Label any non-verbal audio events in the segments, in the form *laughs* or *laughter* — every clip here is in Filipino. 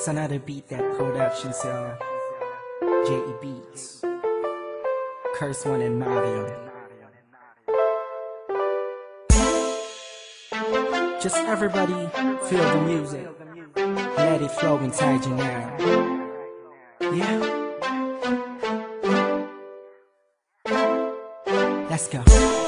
It's another beat that production sell. J.E. Beats. Curse One and Mario. Just everybody feel the music. Let it flow inside you now. Yeah. Let's go.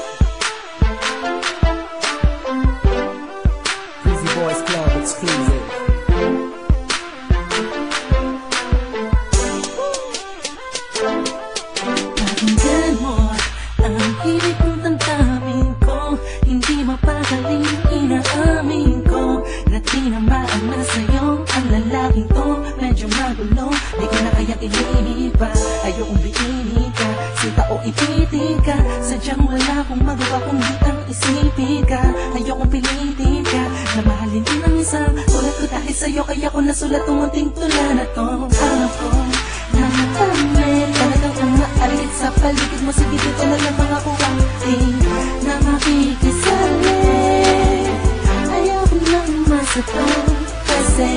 Sita o ipitin ka Sadyang wala akong magawa kung di ang isipin ka. Ayokong pilitin ka, na mahalin din ang isang Tulad ko dahil sa'yo kaya ko nasulat ang munting tula na to Alam ko na natamit Talagang umaalit sa paligid mo. Sige dito na lang mga kuwangting Na makikisali. Ayaw ko nang masaktan Kasi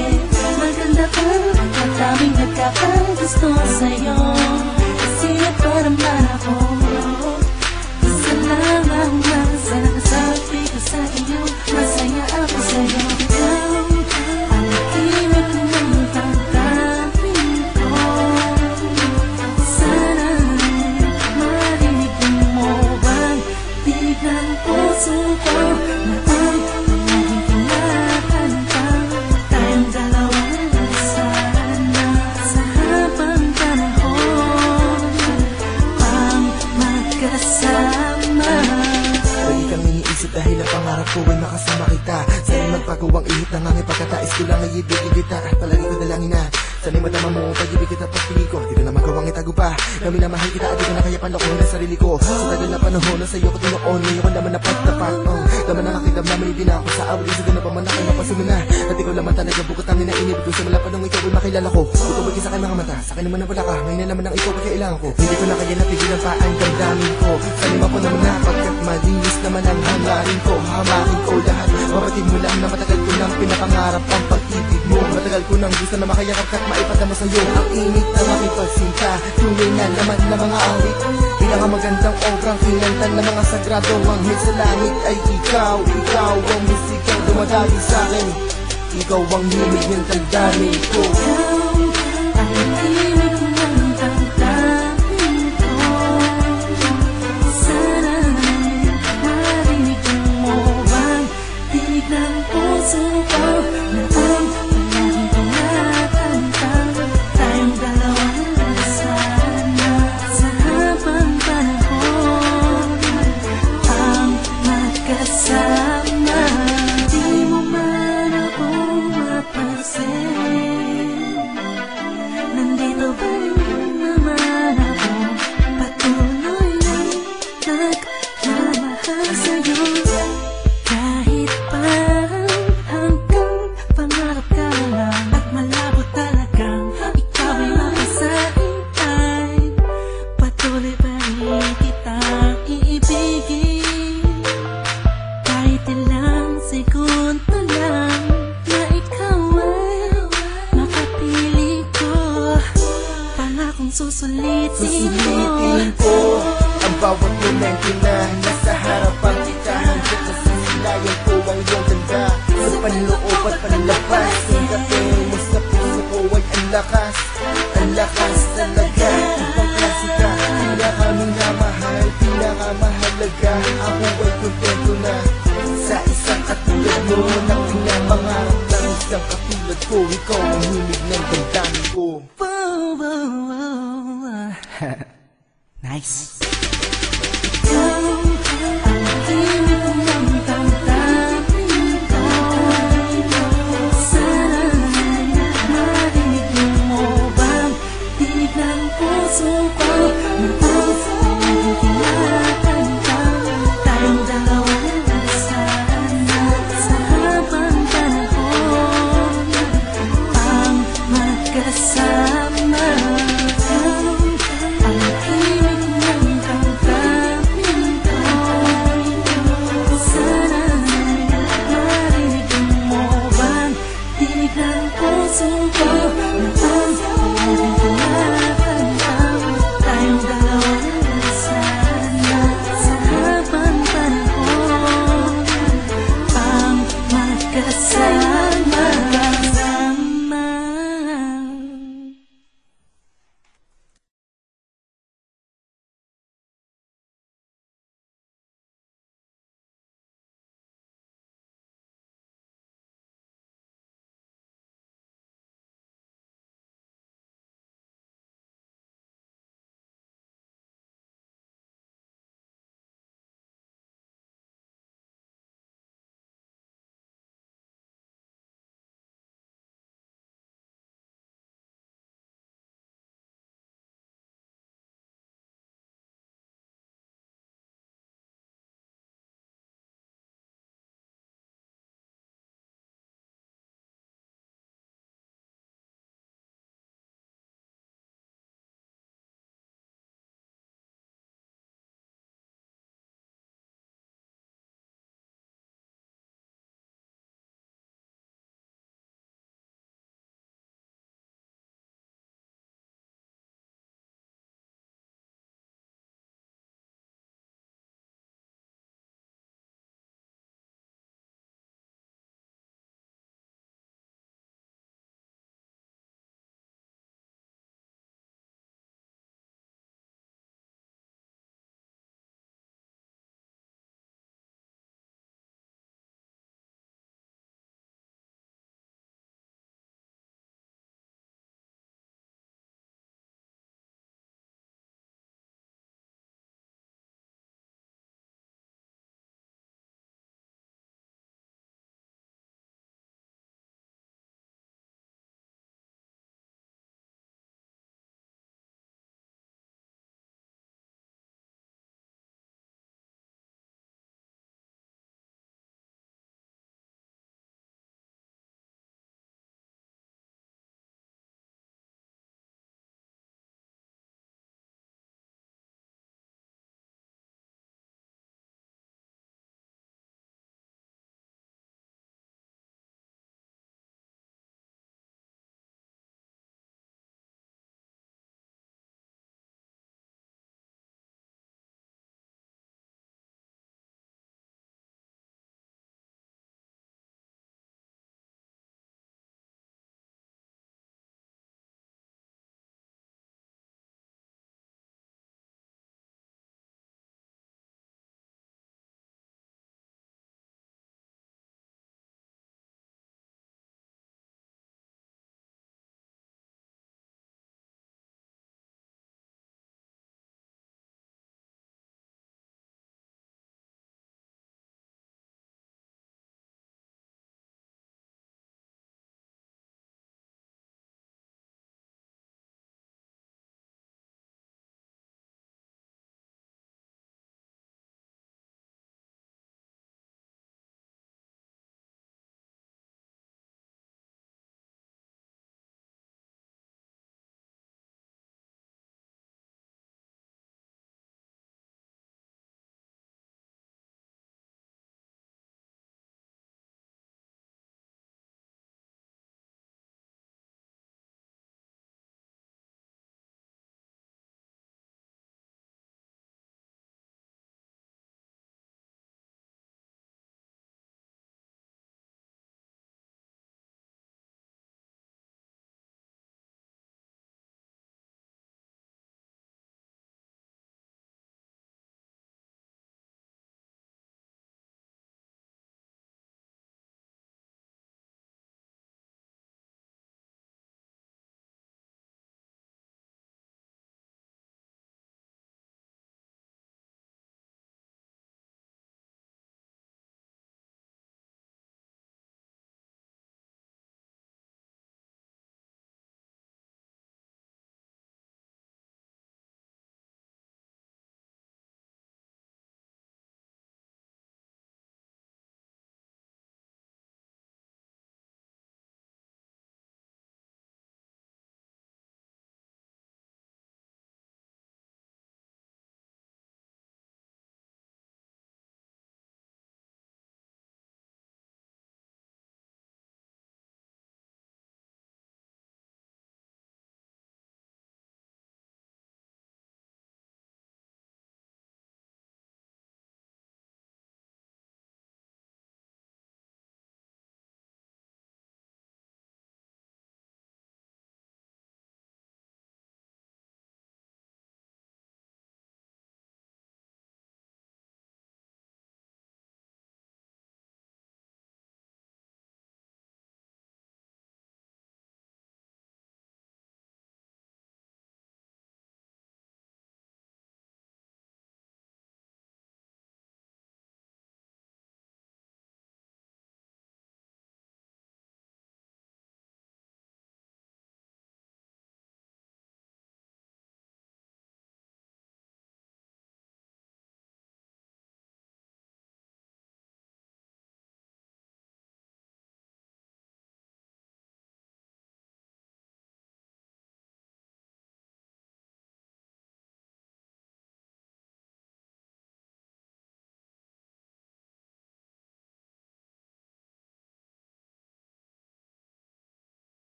maganda ka At daming nagkakagusto sa'yo Magpagaw ang ihip ng angin pagkatais ko lang ay ibigin kita Palagi ko dalangin na Sana'y madama mo ang pag-ibig kita pagpili ko. Di ko na magawang itago pa. Kami na mahal kita di ko na kaya panlokohin ang sarili ko. Sa tagal na panahon na sa'yo ko tinuon Ngayon ko naman napagtapat oh, Laman na nakita naman hindi na ako sa awal Isa na pa man ako napasuno na. At ikaw laman talaga bukot ang inainibig ko. Simula pa nung ikaw ay makilala ko. Ikaw ay isa kay mga mata. Sa akin naman na wala ka. Ngayon na naman ang ikaw ay kailangan ko. Hindi ko na kaya napigilan pa ang damdamin ko Salima ko. Naman na pagkat malinis naman ang hangarin ko Hamakin ko lahat. Mabatid mo lang na matagal ko nang pinapangarap ang pag-ibig mo. Matagal ko nang gusto na makayakap at maipadama sa'yo. Ang init ng aking pagsinta Tunay na laman ng mga awit. Pinakamagandang obrang kinantan ng mga sagradong anghel sa langit ay ikaw Ikaw ang musikang dumadali sa'kin Ikaw ang himig ng tagdami ko. Ang rasa Pinakamahalaga Ako ay kontento na Sa isang katulad mo Na pinapangarap ng isang katulad ko Ikaw ang himig ng damdamin ko Wow, wow, wow. *laughs* Nice. Sumpah